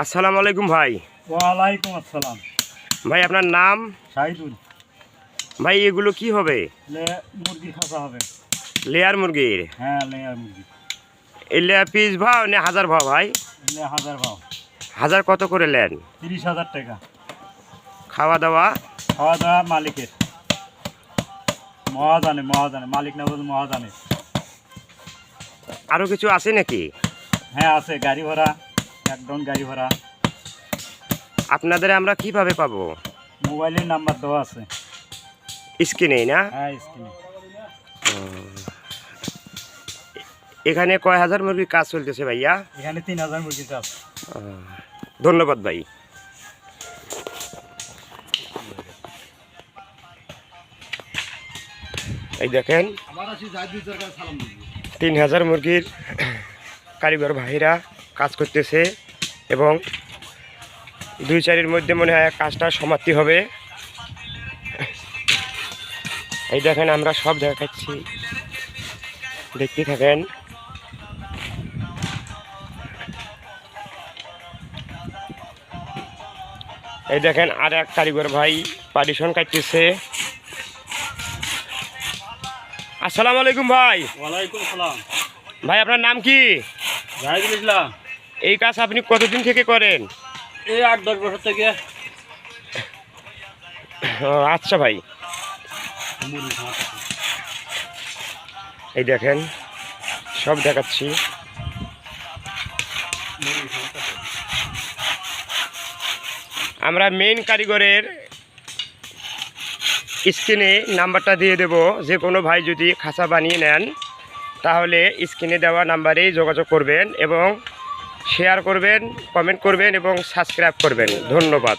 আসসালামু আলাইকুম ভাই। ওয়ালাইকুম আসসালাম। ভাই আপনার নাম? শাহিদুল ভাই এগুলো কি হবে? মুরগি খাসা হবে। লেয়ার মুরগির? হ্যাঁ লেয়ার মুরগি। এলে পিস ভাও না হাজার ভাও ভাই? হাজার ভাও। হাজার কত করে নেন তিরিশ হাজার টাকা। খাওয়া দাওয়া? খাওয়া দাওয়া মালিকের। মহাজানে মহাজানে। মালিক না বলতে মহাজানে। আরও কিছু আছে নাকি? হ্যাঁ আছে। গাড়ি ভাড়া। একদম গাড়ি ভাড়া। আপনাদের আমরা কীভাবে পাবো? মোবাইলের নাম্বার দেওয়া আছে। স্ক্রিনেই না? হ্যাঁ স্ক্রিনে। এখানে কয় হাজার মুরগির কাজ চলতেছে ভাইয়া? এখানে তিন হাজার মুরগি আহ, ধন্যবাদ ভাই। এই দেখেন তিন হাজার মুরগির কারিগর ভাইরা কাজ করতেছে এবং দুই চারের মধ্যে মনে হয় কাজটা সমাপ্তি হবে। এই দেখেন আমরা সব দেখাচ্ছি। দেখতে থাকেন। এই দেখেন আর এক কারিগর ভাই পারিশন কাটতেছে। আসসালামু আলাইকুম ভাই। ওয়ালাইকুম আসসালাম ভাই আপনার নাম কি? জাহিদুল ইসলাম এই কাজ আপনি কতদিন থেকে করেন? এই আট দশ বছর থেকে। আচ্ছা ভাই। এই দেখেন সব দেখাচ্ছি। আমরা মেইন কারিগরের স্ক্রিনে নাম্বারটা দিয়ে দেব। যে কোনো ভাই যদি খাঁচা বানিয়ে নেন তাহলে স্ক্রিনে দেওয়া নাম্বারেই যোগাযোগ করবেন এবং শেয়ার করবেন কমেন্ট করবেন এবং সাবস্ক্রাইব করবেন। ধন্যবাদ।